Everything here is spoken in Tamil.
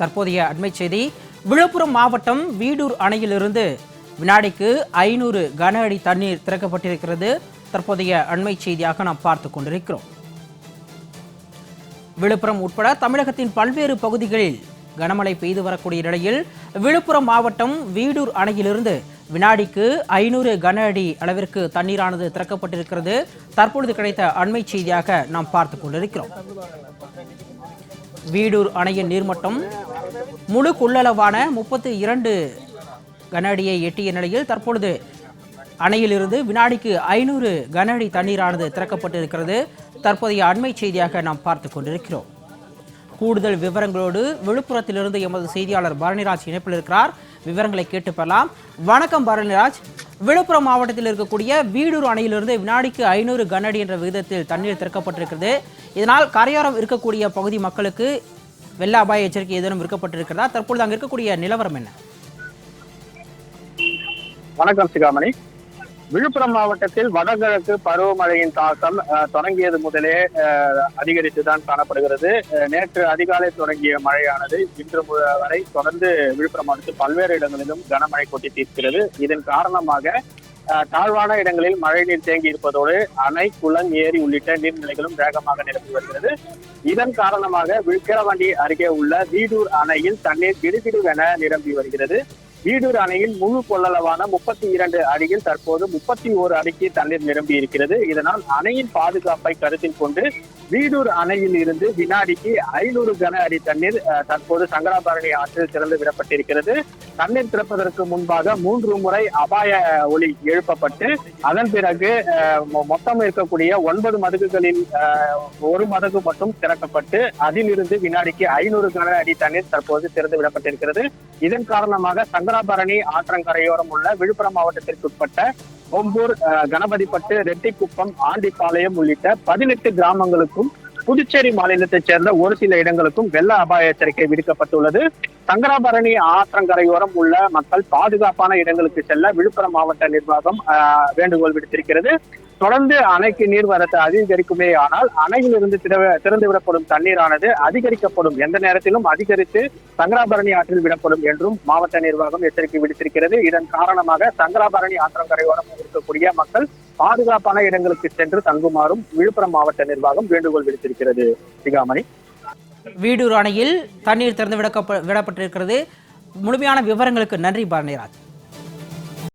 தற்போதைய அண்மை செய்தி. விழுப்புரம் மாவட்டம் வீடூர் அணையிலிருந்து வினாடிக்கு ஐநூறு கன அடி தண்ணீர் திறக்கப்பட்டிருக்கிறது. தற்போதைய அண்மை செய்தியாக நாம் பார்த்து கொண்டிருக்கிறோம். விழுப்புரம் உட்பட தமிழகத்தின் பல்வேறு பகுதிகளில் கனமழை பெய்து வரக்கூடிய நிலையில் விழுப்புரம் மாவட்டம் வீடூர் அணையிலிருந்து வினாடிக்கு ஐநூறு கன அடி அளவிற்கு தண்ணீரானது திறக்கப்பட்டிருக்கிறது. தற்பொழுது கிடைத்த அண்மை செய்தியாக நாம் பார்த்து கொண்டிருக்கிறோம். வீடூர் அணையின் நீர்மட்டம் முழு கொள்ளளவான முப்பத்தி இரண்டு கன அடியை எட்டிய நிலையில் தற்பொழுது அணையிலிருந்து வினாடிக்கு ஐநூறு கன அடி தண்ணீரானது திறக்கப்பட்டிருக்கிறது. தற்போதைய அண்மை செய்தியாக நாம் பார்த்து கொண்டிருக்கிறோம். கூடுதல் விவரங்களோடு விழுப்புரத்திலிருந்து எமது செய்தியாளர் பரணிராஜ் இணைப்பில் இருக்கிறார். விவரங்களை கேட்டு பெறலாம். வணக்கம் பரணிராஜ். விழுப்புரம் மாவட்டத்தில் இருக்கக்கூடிய வீடூர் அணையிலிருந்து வினாடிக்கு ஐநூறு கனஅடி என்ற விகிதத்தில் தண்ணீர் திறக்கப்பட்டிருக்கிறது. இதனால் கரையோரம் இருக்கக்கூடிய பகுதி மக்களுக்கு வெள்ள அபாய எச்சரிக்கை ஏதேனும் விற்கப்பட்டிருக்கிறதா? தற்பொழுது அங்கே இருக்கக்கூடிய நிலவரம் என்ன? வணக்கம் சிகாமணி. விழுப்புரம் மாவட்டத்தில் வடகிழக்கு பருவமழையின் தாக்கம் அஹ், தொடங்கியது முதலே அஹ், அதிகரித்துதான் காணப்படுகிறது. அஹ், நேற்று அதிகாலை தொடங்கிய மழையானது இன்று வரை தொடர்ந்து விழுப்புரம் மாவட்டத்தில் பல்வேறு இடங்களிலும் கனமழை கொட்டி தீர்க்கிறது. இதன் காரணமாக தாழ்வான இடங்களில் மழைநீர் தேங்கி இருப்பதோடு அணை குளம் ஏரி உள்ளிட்ட நீர்நிலைகளும் வேகமாக நிரம்பி வருகிறது. இதன் காரணமாக விழுக்கிரவண்டி அருகே உள்ள வீடூர் அணையில் தண்ணீர் திடுதிடுவென நிரம்பி வருகிறது. வீடூர் அணையில் முழு கொள்ளளவான முப்பத்தி இரண்டு அடியில் தற்போது முப்பத்தி ஓரு அடிக்கு தண்ணீர் நிரம்பி இருக்கிறது. இதனால் அணையின் பாதுகாப்பை கருத்தில் கொண்டு வீடூர் அணையில் இருந்து வினாடிக்கு ஐநூறு கன அடி தண்ணீர் தற்போது சங்கராபரணி ஆற்றில் திறந்து விடப்பட்டிருக்கிறது. தண்ணீர் திறப்பதற்கு முன்பாக மூன்று முறை அபாய ஒளி எழுப்பப்பட்டு அதன் பிறகு அஹ், மொத்தம் இருக்கக்கூடிய ஒன்பது மதகுகளில் அஹ், ஒரு மதகு மட்டும் திறக்கப்பட்டு அதிலிருந்து வினாடிக்கு ஐநூறு கன அடி தண்ணீர் தற்போது திறந்து விடப்பட்டிருக்கிறது. இதன் காரணமாக சங்கராபரணி ஆற்றங்கரையோரம் உள்ள விழுப்புரம் மாவட்டத்திற்கு உட்பட்ட ஒம்பூர் கணபதிப்பட்டு ரெட்டிக்குப்பம் ஆண்டிப்பாளையம் உள்ளிட்ட பதினெட்டு கிராமங்களுக்கும் புதுச்சேரி மாநிலத்தைச் சேர்ந்த ஒரு சில இடங்களுக்கும் வெள்ள அபாய எச்சரிக்கை விடுக்கப்பட்டுள்ளது. சங்கராபரணி ஆற்றங்கரையோரம் உள்ள மக்கள் பாதுகாப்பான இடங்களுக்கு செல்ல விழுப்புரம் மாவட்ட நிர்வாகம் அஹ், வேண்டுகோள் விடுத்திருக்கிறது. தொடர்ந்து அணைக்கு நீர்வரத்தை அதிகரிக்குமே ஆனால் அணையிலிருந்து திற- திறந்து விடப்படும் தண்ணீரானது அதிகரிக்கப்படும். எந்த நேரத்திலும் அதிகரித்து சங்கராபரணி ஆற்றில் விடப்படும் என்றும் மாவட்ட நிர்வாகம் எச்சரிக்கை விடுத்திருக்கிறது. இதன் காரணமாக சங்கராபரணி ஆற்றங்கரையோரம் இருக்கக்கூடிய மக்கள் பாதுகாப்பான இடங்களுக்கு சென்று தங்குமாறும் விழுப்புரம் மாவட்ட நிர்வாகம் வேண்டுகோள் விடுத்திருக்கிறது. சிகாமணி. வீடூர் அணையில் தண்ணீர் திறந்து விடப்பட்டிருக்கிறது. முழுமையான விவரங்களுக்கு நன்றி பரணிராஜ்